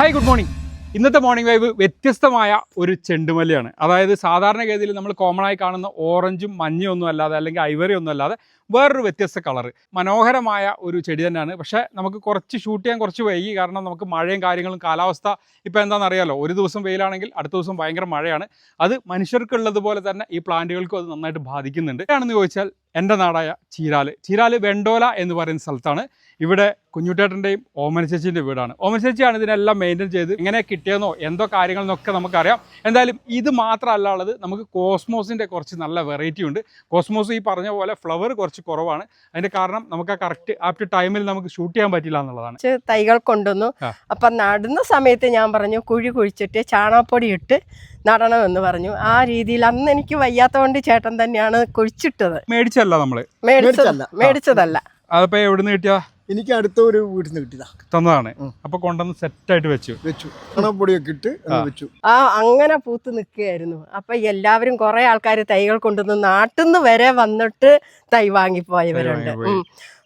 Hi good morning ഇന്നത്തെ morning vibe വ്യത്യസ്തമായ ഒരു ചെണ്ടുമല്ലിയാണ്. അതായത് സാധാരണഗതിയിൽ നമ്മൾ കോമൺ ആയി കാണുന്ന ഓറഞ്ചും മഞ്ഞയും ഒന്നും അല്ലാതെ അല്ലെങ്കിൽ ഐവറി ഒന്നും അല്ലാതെ വേറൊരു വ്യത്യസ്ത കളർ മനോഹരമായ ഒരു ചെടി തന്നെയാണ്. പക്ഷേ നമുക്ക് കുറച്ച് ഷൂട്ട് ചെയ്യാൻ കുറച്ച് വൈകി. കാരണം നമുക്ക് മഴയും കാര്യങ്ങളും കാലാവസ്ഥ ഇപ്പോൾ എന്താണെന്ന് അറിയാലോ ഒരു ദിവസം വെയിലാണെങ്കിൽ അടുത്ത ദിവസം ഭയങ്കര മഴയാണ്. അത് മനുഷ്യർക്കുള്ളതുപോലെ തന്നെ ഈ പ്ലാന്റുകൾക്കും അത് നന്നായിട്ട് ബാധിക്കുന്നുണ്ട്. ആണെന്ന് ചോദിച്ചാൽ എന്റെ നാടായ ചീരാൽ. ചീരാൽ വെണ്ടോല എന്ന് പറയുന്ന സ്ഥലത്താണ്. ഇവിടെ കുഞ്ഞുട്ടേട്ടന്റെയും ഓമന ചേച്ചിന്റെ വീടാണ്. ഓമന ചേച്ചിയാണ് ഇതിനെല്ലാം മെയിന്റെയിൻ ചെയ്ത് എങ്ങനെ കിട്ടിയെന്നോ എന്തോ കാര്യങ്ങളെന്നൊക്കെ നമുക്കറിയാം. എന്തായാലും ഇത് മാത്രമല്ല ഉള്ളത്. നമുക്ക് കോസ്മോസിന്റെ കുറച്ച് നല്ല വെറൈറ്റി ഉണ്ട്. കോസ്മോസ് ഈ പറഞ്ഞ പോലെ ഫ്ലവർ കുറച്ച് കുറവാണ്. അതിന്റെ കാരണം നമുക്ക് ആ കറക്റ്റ് ആപ്റ്റ് ടൈമിൽ നമുക്ക് ഷൂട്ട് ചെയ്യാൻ പറ്റില്ല എന്നുള്ളതാണ്. തൈകൾ കൊണ്ടുവന്നു. അപ്പം നടുന്ന സമയത്ത് ഞാൻ പറഞ്ഞു കുഴി കുഴിച്ചിട്ട് ചാണകപ്പൊടി ഇട്ട് നടണമെന്ന് പറഞ്ഞു. ആ രീതിയിൽ അന്ന് എനിക്ക് വയ്യാത്തോണ്ട് ചേട്ടൻ തന്നെയാണ് കുഴിച്ചിട്ടത്. മേടിച്ചല്ല നമ്മൾ? മേടിച്ചതല്ല. മേടിച്ചല്ല. മേടിച്ചതല്ല. എവിടെ എവിടുന്ന് കിട്ടിയ? എനിക്ക് അടുത്ത ഒരു വീട്ടിൽ നിന്ന് കിട്ടിയതാ. തന്നതാണ്. അപ്പൊ കൊണ്ടുവന്ന് കൊണ്ടുവന്ന് സെറ്റായിട്ട് വെച്ചു. വെച്ചു. മണപ്പൊടിയൊക്കെ ഇട്ട് വെച്ചു. ആ അങ്ങനെ പൂത്ത് നിൽക്കുകയായിരുന്നു. അപ്പൊ എല്ലാവരും കുറെ ആൾക്കാർ തൈകൾ കൊണ്ടുവന്ന് നാട്ടിൽ നിന്ന് വരെ വന്നിട്ട് തൈ വാങ്ങിപ്പോയവരുണ്ട്.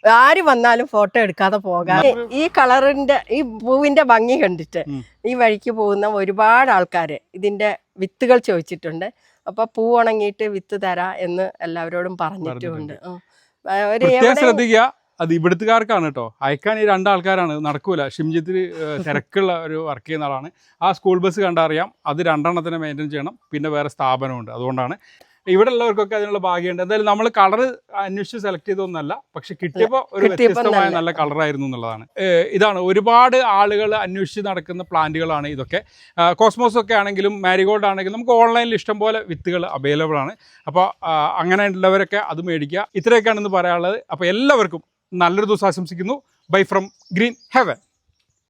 ആര് വന്നാലും ഫോട്ടോ എടുക്കാതെ പോകാം ഈ കളറിന്റെ ഈ പൂവിന്റെ ഭംഗി കണ്ടിട്ട് ഈ വഴിക്ക് പോകുന്ന ഒരുപാട് ആൾക്കാർ ഇതിന്റെ വിത്തുകൾ ചോദിച്ചിട്ടുണ്ട്. അപ്പൊ പൂ ഉണങ്ങിയിട്ട് വിത്ത് തരാ എന്ന് എല്ലാവരോടും പറഞ്ഞിട്ടുണ്ട്. ശ്രദ്ധിക്കുക അത് ഇവിടുത്തുകാർക്കാണ് കേട്ടോ അയക്കാൻ ഈ രണ്ടാൾക്കാരാണ് നടക്കൂല. ഷിംജിത്തിൽ തിരക്കുള്ള ഒരു വർക്ക് ചെയ്യുന്ന ആളാണ്. ആ സ്കൂൾ ബസ് കണ്ടറിയാം അത് രണ്ടെണ്ണത്തിനെ മെയിന്റെയിൻ ചെയ്യണം. പിന്നെ വേറെ സ്ഥാപനമുണ്ട് അതുകൊണ്ടാണ് ഇവിടെ ഉള്ളവർക്കൊക്കെ അതിനുള്ള ഭാഗ്യമുണ്ട്. എന്തായാലും നമ്മൾ കളർ അന്വേഷിച്ച് സെലക്ട് ചെയ്തൊന്നല്ല പക്ഷെ കിട്ടിയപ്പോൾ ഒരു വ്യത്യസ്തമായ നല്ല. നല്ല കളറായിരുന്നു എന്നുള്ളതാണ്. ഇതാണ് ഒരുപാട് ആളുകൾ അന്വേഷിച്ച് നടക്കുന്ന പ്ലാന്റുകളാണ് ഇതൊക്കെ. കോസ്മോസ് ഒക്കെ ആണെങ്കിലും മാരിഗോൾഡ് ആണെങ്കിലും നമുക്ക് ഓൺലൈനിൽ ഇഷ്ടം പോലെ വിത്തുകൾ അവൈലബിൾ ആണ്. അപ്പോൾ അങ്ങനെ ഉള്ളവരൊക്കെ അത് മേടിക്കുക. ഇത്രയൊക്കെയാണെന്ന് പറയാനുള്ളത്. അപ്പോൾ എല്ലാവർക്കും നല്ലൊരു ദിവസം ആശംസിക്കുന്നു. Bye from green heaven